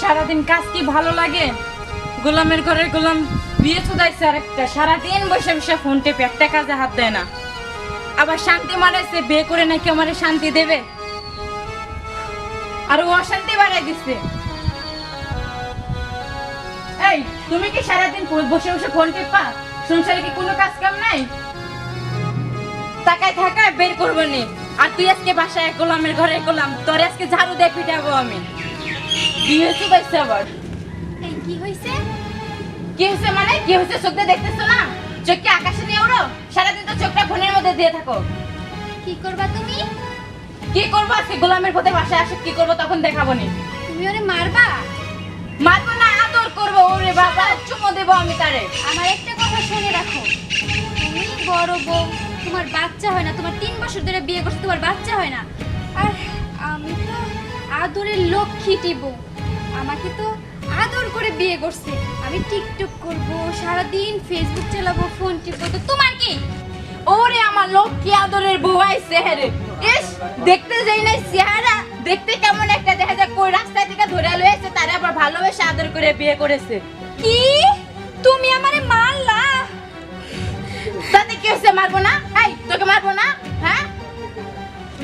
সারাদিন কাজ কি ভালো লাগে? গোলামের ঘরের গোলাম বিয়ে চুদাইছে আর একটা সারাদিন বসে বসে ফোন টেপে একটা কাজে হাত দেয় না। আবার শান্তি মারাইছে বিয়ে করে নাকি আমারে শান্তি দেবে? আর ও অশান্তি বাড়াই দিচ্ছে এই, তুমি কি সারাদিন বসে বসে ফোন টেপা? সংসারে কি কোনো কাজ কাম নাই? তাকায় থাকায় বের করব নি। আর তুই আজকে বাসায় গোলামের ঘরে গোলাম তোর আজকে ঝাড়ু দিয়ে পিটাবো আমি। বিয়ে চুদাইছে আবার? এই কি হইছে কি হয়েছে মানে? কি হয়েছে চোখ দিয়ে দেখতেছো না? চোখ কি আকাশে নিয়ে ওড়ো সারাদিন তো চোখটা ফোনের মধ্যে দিয়ে থাকো। কি করবা তুমি? কি করব আজকে গোলামের পথে বাসায় আসে কি করব তখন দেখাবো নি। তুমি ওরে মারবা? মারবো না আদর করব ওরে বাবা চুমো দেবো আমি তারে। আমার একটা কথা শুনে রাখো। তুমি বড় বউ তোমার বাচ্চা হয় না তোমার তিন বছর ধরে বিয়ে করছ তোমার বাচ্চা হয় না। আর আমি তো আদরের লক্ষ্মীটি বউ আমাকে তো আদর করে বিয়ে করছে। আমি টিকটক করব সারাদিন ফেসবুক চালাবো ফোন টিপবো। তো তোমার কি? ওরে আমার লক্ষ্মী আদরের বউ আইছে হেরে ইস দেখতে যাই নাই চেহারা দেখতে কেমন একটা দেখা যায় কই রাস্তা থেকে ধরে লয়েছে তারা আবার ভালোবেসে আদর করে বিয়ে করেছে। কি? তুমি আমারে মারলা? তাতে কি হয়েছে? মারবো না? এই তোকে মারবো না? হ্যাঁ?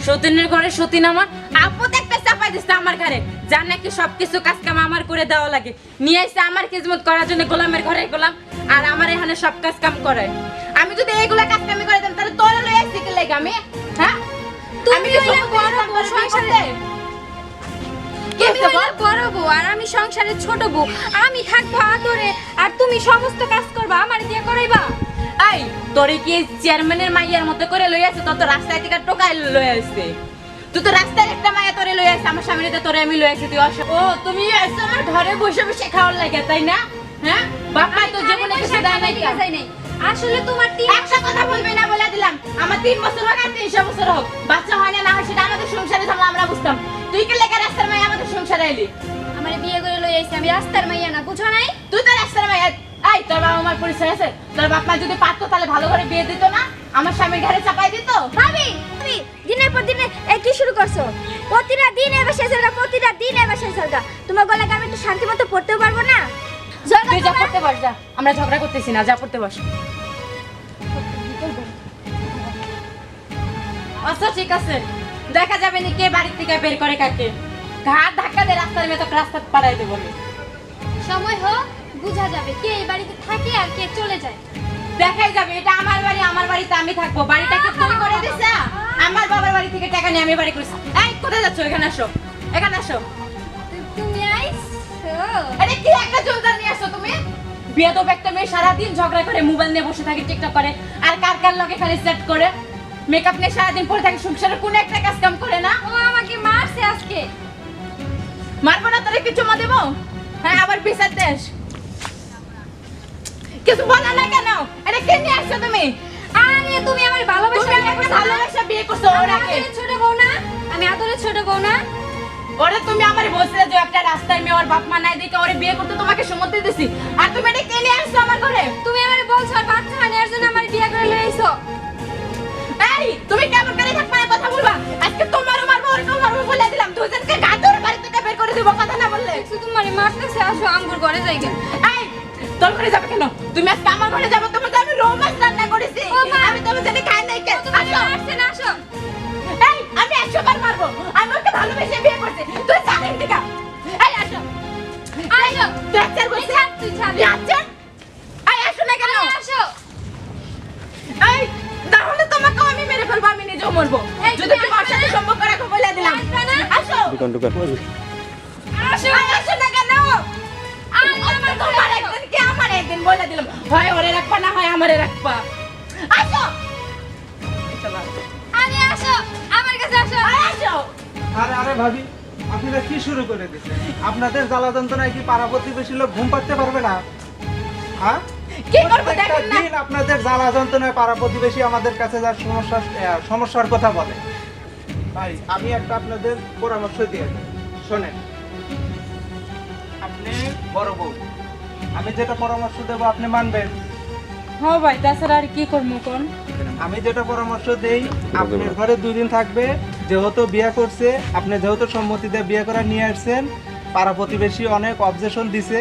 সতীনের ঘরে সতীন আমার আপদ একটা চাপাই দিচ্ছে আমার ঘরে। যার নাকি সবকিছু কাজ কাম আমার করে দেওয়া লাগে। নিয়ে এসে আমার খিজমত করার জন্য গোলামের ঘরে গোলাম আর আমার এখানে সব কাজ কাম করায় আমি যদি এইগুলা কাজ কামি করে দিতাম তাহলে তোর লয়ে আসছি কি লাগে আমি? হ্যাঁ? তুমি সমস্ত বড় বউ সংসারে। বড় বউ আর আমি সংসারের ছোট বউ। আমি থাকব আদরে আর তুমি সমস্ত কাজ করবা আমার দিয়ে করাইবা। এই তোরে কি এই চেয়ারম্যানের মাইয়ার মতো করে লই আছে তত রাস্তায় থেকে টোকাই লই আসছে তুই তো রাস্তায় একটা মাইয়া তোরে লই আসছে আমার সামনে তো তোরে আমি লই আসছি তুই ও তুমি আসছো আমার ঘরে বসে বসে খাওয়ার লাগে তাই না? হ্যাঁ? বাপ মা তো জীবনে কিছু দেয় নাই। আসলে তোমার তিন একটা কথা বলবি না বলে দিলাম। আমার তিন বছর হোক আর তিনশো বছর হোক বাচ্চা হয় না না হয় সেটা আমাদের সংসারে ঝামেলা আমরা বুঝতাম। তুই কি লেগে রাস্তার মাইয়া আমাদের সংসারে এলি আমার বিয়ে করে লই আইছি আমি রাস্তার মাইয়া না বুঝো নাই তুই তো রাস্তার মাইয়া এই তোর বাবা আমার পরিচয় আছে? তোর বাপ মা যদি পারতো তাহলে ভালো করে বিয়ে দিত না? আমার স্বামীর ঘরে চাপাই দিত? ভাবি তুমি দিনের পর দিনে এই কি শুরু করছ? প্রতিটা দিন এবার শেষ হলগা প্রতিটা দিন এবার শেষ হলগা তোমার গলাকে আমি একটু শান্তি মতো পড়তেও পারব না? তুই যা পড়তে বস যা। আমরা ঝগড়া করতেছি না যা পড়তে বস। আচ্ছা ঠিক আছে। দেখা যাবে নি কে বাড়ি থেকে বের করে কাকে। ঘাট ধাক্কা দিয়ে রাস্তার মেয়ে তোকে রাস্তা পাড়াই দেবো সময় হোক। বোঝা যাবে কে এই বাড়িতে থাকে আর কে চলে যায়। দেখাই যাবে এটা আমার বাড়ি আমার বাড়িতে আমি থাকব। বাড়িটাকে তুমি করে দিছে? আমার বাবার বাড়ি থেকে টাকা নিয়ে আমি বাড়ি করেছি। এই কোথায় যাচ্ছ? এখানে আসো। এখানে আসো। তুমি আইছো আরে কি একটা জোরদার নিয়ে আসছো তুমি? বিয়েদব একটা মেয়ে সারাদিন ঝগড়া করে মোবাইল নিয়ে বসে থাকে টিকটক করে আর কার কার লগে খালি সেট করে? মেকআপ নিয়ে সারাদিন পরে থাকে সংসারে কোনো একটা কাজ কাম করে না? ও আমাকে মারছে আজকে। মারবো না তোরে কিছু মা দেবো? হ্যাঁ আবার বিচার দেশ। কিছু বলা না। কেন এটা কে নিয়ে আসছো তুমি? আরে তুমি আমার ভালোবাসা তুমি আমাকে ভালোবাসা বিয়ে করছ ওর আগে। ছোট বউ না? আমি আদরের ছোট বউ না? ওরে তুমি আমার বলছিলে যে একটা রাস্তার মেয়ে ওর বাপ মা নাই দেখে ওরে বিয়ে করতে তোমাকে সম্মতি দিছি। আর তুমি এটা কে নিয়ে আসছো আমার ঘরে? তুমি আমারে বলছো আর বাচ্চা না এর জন্য আমার বিয়ে করে লই আইছো। এই তুমি কেমন করে থাকবে কথা বলবা? আজকে তোমারও মারবো ওরকেও মারবো বলে দিলাম দুজনকে গা ধরে বাড়ি থেকে বের করে দিব কথা না বললে। শুধু মানে মারতেছে আসো আমগুর ঘরে যাই গে এই তোর ঘরে যাবে কেন? তুমি আজকে আমার ঘরে যাবে তোমার তো আমি রোমান্স রান্না করেছি। আমি তোমার জন্য খাই নাই কে? আসো। আসছে না আসো। এই আমি একশো বার মারবো। আমি ওকে ভালোবেসে বিয়ে করছি। তুই চাকরি দিকা এই আসো। আসো। তুই বলছিস ছাড়, তুই ছাড়। তুই এই আসো না কেন? আসো। এই তাহলে তোমাকে আমি মেরে ফেলব আমি নিজেও মরবো। এই, যদি তুমি তোমার আসবে সাথে না? সম্পর্ক রাখো বলে দিলাম। আসবে আসো। দোকান দোকান। আসো। আসো না কেন? বলে দিলাম। হয় ওরে রাখবা না হয় আমারে রাখবা। আসো। আরে আসো আমার কাছে আসো। আসো। আরে আরে ভাবি আপনারা কি শুরু করে দিচ্ছেন আপনাদের জ্বালা যন্ত্রণায় কি পাড়া প্রতিবেশী লোক ঘুম পাড়তে পারবে না? হ্যাঁ? কি করব দেখেন না। দিন আপনাদের জ্বালা যন্ত্রণায় পাড়া প্রতিবেশী আমাদের কাছে যার সমস্যা সমস্যার কথা বলে। ভাই আমি একটা আপনাদের পরামর্শ দিয়ে দিই। শোনেন আপনি বড় বউ। আমি যেটা পরামর্শ দেবো আপনি মানবেন। হ্যাঁ ভাই তাছাড়া আর কি করব কোন? আমি যেটা পরামর্শ দেই আপনার ঘরে দুই দিন থাকবে যেহেতু বিয়ে করছে আপনি যেহেতু সম্মতি দিয়ে বিয়ে করা নিয়ে আসছেন পাড়া প্রতিবেশী অনেক অবজেশন দিছে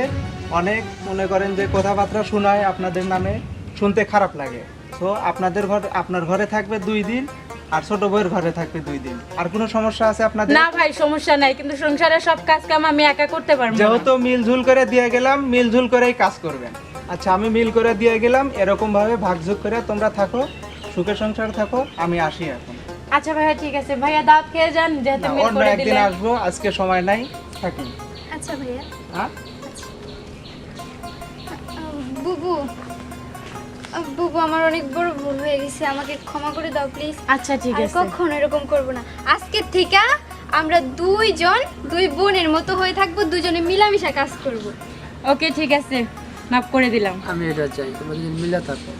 অনেক মনে করেন যে কথাবার্তা শোনায় আপনাদের নামে শুনতে খারাপ লাগে। তো আপনাদের ঘর আপনার ঘরে থাকবে দুই দিন আর ছোট বউয়ের ঘরে থাকবে দুই দিন। আর কোনো সমস্যা আছে আপনাদের? না ভাই সমস্যা নাই কিন্তু সংসারের সব কাজ কাম আমি একা করতে পারব না। যেহেতু মিলঝুল করে দিয়ে গেলাম মিলঝুল করেই কাজ করবেন। আচ্ছা আমি মিল করে দিয়ে গেলাম এরকম ভাবে ভাগযোগ করে তোমরা থাকো সুখে সংসার থাকো আমি আসি এখন। আচ্ছা ভাইয়া ঠিক আছে। ভাইয়া দাওয়াত খেয়ে যান যেহেতু না, মিল অন্য করে একদিন দিলেন। আসব আজকে সময় নাই থাকি। আচ্ছা ভাইয়া। হ্যাঁ? বুবু আহ, বুবু আমার অনেক বড় ভুল হয়ে গেছে আমাকে ক্ষমা করে দাও প্লিজ আচ্ছা ঠিক আছে। কখনো এরকম করব না। আজকের থেকে আমরা দুইজন দুই বোনের মতো হয়ে থাকব দুজনে মিলামিশা কাজ করব। ওকে ঠিক আছে। মাফ করে দিলাম। আমি এটা চাই তোমরা মিলা থাকো।